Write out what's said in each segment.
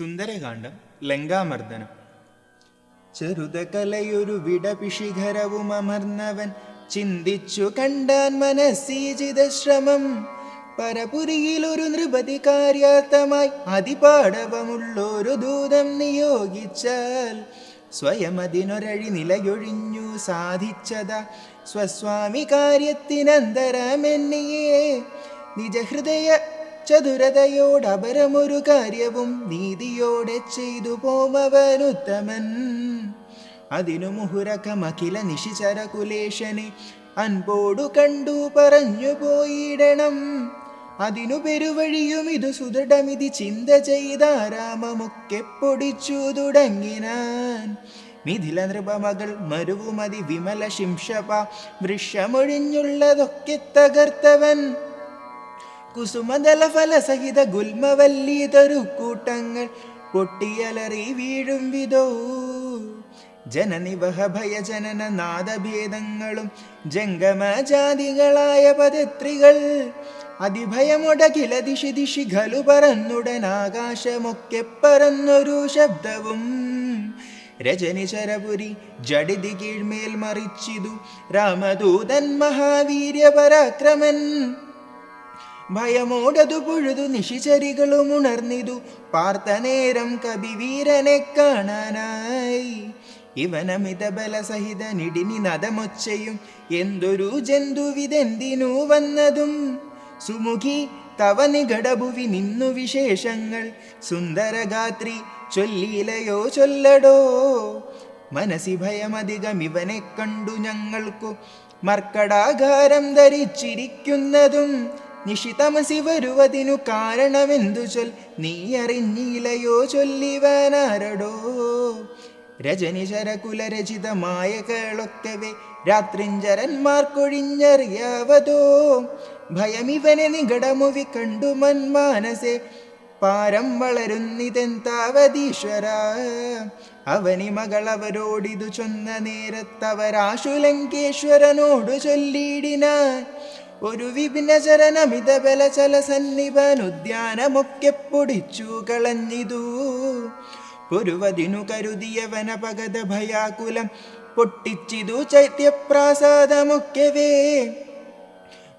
ഉത്തരകാണ്ഡം ലങ്കാമർദ്ദനം. ചെറുതകലയൊരു വിടപിഷിഖരവും അമർന്നവൻ ചിന്തിച്ചു കണ്ടാൻ മനസ്സീജിത ശ്രമം. പരപുരിയിലൊരു നൃപതി കാര്യാർത്ഥമായി അതിപാടവമുള്ളൊരു ദൂതം നിയോഗിച്ചാൽ സ്വയം അതിനൊരഴി നിലയൊഴിഞ്ഞു സാധിച്ചത സ്വസ്വാമി കാര്യത്തിനന്തരമെന്നിയേ. നിജഹൃദയ ചതുരതയോടപരമൊരു കാര്യവും നീതിയോടെ ചെയ്തു പോമവനുത്തമൻ അതിനു മുഹുരകമഖില നിശിചര കുലേശനെ അൻപോടു കണ്ടു പറഞ്ഞു പോയിടണം. അതിനു പെരുവഴിയും ഇതു സുദൃഢമിതി ചിന്ത ചെയ്താരാമമൊക്കെ പൊടിച്ചു തുടങ്ങിനാൻ. മിഥില നൃപമകൾ മരുവുമതി വിമല ശിംഷപ വൃക്ഷമൊഴിഞ്ഞുള്ളതൊക്കെ തകർത്തവൻ. കുസുമതല ഫലസഹിത ഗുൽമവല്ലി തരു കൂട്ടങ്ങൾ പൊട്ടിയലറി വീഴും വിധോ. ജനനിവഹ ഭയജനന നാദഭേദങ്ങളും ജംഗമജാതികളായ പദത്രികൾ. അതിഭയമുടകില ദിശി ദിശി ഖലു പറന്നുടൻ ആകാശമൊക്കെ പറന്നൊരു ശബ്ദവും. രജനി ചരപുരി ജടിതി കീഴ്മേൽ മറിച്ചിതു രാമദൂതൻ മഹാവീര്യ പരാക്രമൻ ഭയമോടതു പൊഴുതു നിശിചരികളും ഉണർന്നിതു. പാർത്ത നേരം കവിവീരനെ കാണാനായി. ഇവനമിത ബലസഹിത നിടിനി നദമൊച്ചയും എന്തൊരു ജന്തുവിതെന്തിനു വന്നതും. സുമുഖി തവ നിഘടഭുവി നിന്നു വിശേഷങ്ങൾ. സുന്ദരഗാത്രി ചൊല്ലിയിലയോ ചൊല്ലടോ. മനസ്സി ഭയമധികം ഇവനെ കണ്ടു ഞങ്ങൾക്കു മർക്കടാകാരം ധരിച്ചിരിക്കുന്നതും. നിശിതമസി വരുവതിനു കാരണമെന്തു ചൊൽ? നീ അറിഞ്ഞിലയോ ചൊല്ലിവനാരടോ? രജനിശരകുലരചിതമായ കേളൊക്കവേ രാത്രിഞ്ചരന്മാർക്കൊഴിഞ്ഞറിയാവതോ? ഭയമിവനെ നിഗടമുവി കണ്ടു മന്മാനസെ പാരം വളരുന്നിതെന്താവതീശ്വര? അവനി മകളവരോടിതു ചൊന്ന നേരത്തവരാശുലങ്കേശ്വരനോടു ചൊല്ലിയിടിനാൻ. ഒരു വിപിനചരനമിത ബലചല സന്നിപനുദ്യാനമൊക്കെ പൊടിച്ചു കളഞ്ഞിതു. പൊരുവതിനു കരുതിയ വനപകത ഭയാകുലം പൊട്ടിച്ചിതു ചൈത്യപ്രാസാദമൊക്കെവേ.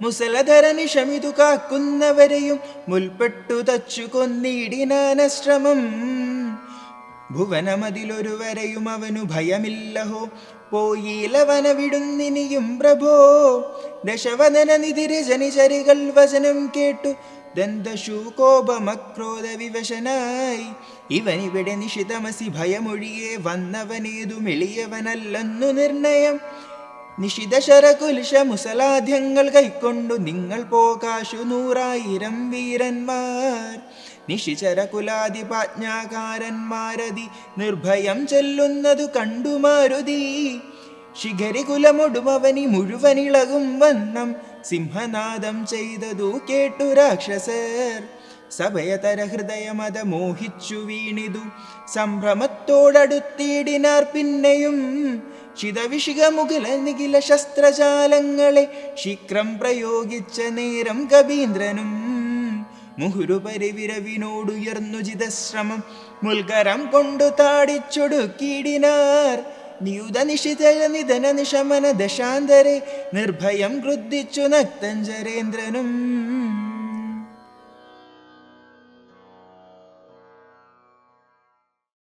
മുസലധര നിഷമിതു കാക്കുന്നവരെയും മുൽപ്പെട്ടു തച്ചു കൊന്നിടിനാനശ്രമം ഭുവനമതിലൊരുവരെയും അവനു ഭയമില്ലഹോ. പോയിലവന വിടുന്നിനിയും പ്രഭോ. ദശവദന നിധിരജനിചരികൾ വചനം കേട്ടു. ദന്തശൂ കോപമക്രോധ വിവശനായി ഇവനിവിടെ നിഷിതമസി ഭയമൊഴിയെ വന്നവനേതു മെളിയവനല്ലെന്നു നിർണയം. നിശിത മുസലാധ്യങ്ങൾ കൈക്കൊണ്ടു നിങ്ങൾ പോകാശു നൂറായിരം വീരന്മാർ. നിഷിചരകുലാധിപാജ്ഞാകാരന്മാരതി നിർഭയം ചെല്ലുന്നതു കണ്ടു മാരുതി ശിഖരി കുലമൊടുമവനി മുഴുവനിളകും വണ്ണം സിംഹനാദം ചെയ്തതു കേട്ടു രാക്ഷസർ. സഭയതര ഹൃദയമത മോഹിച്ചു വീണിതു. സംഭ്രമത്തോടടുത്തിടിനാർ പിന്നെയും ശിതവിഷികമുകില നിഖില ശസ്ത്രജാലങ്ങളെ ശീക്രം പ്രയോഗിച്ച നേരം കവീന്ദ്രനും മുഹുരു പരിവിരവിനോടുയർന്നു മുൽകരം കൊണ്ടു താടിച്ചൊടുക്കിയിടിനാർ. നിയുത നിഷിതല നിധന നിശമന ദശാന്തരെ നിർഭയം ക്രുദ്ധിച്ചു നക്തഞ്ചരേന്ദ്രനും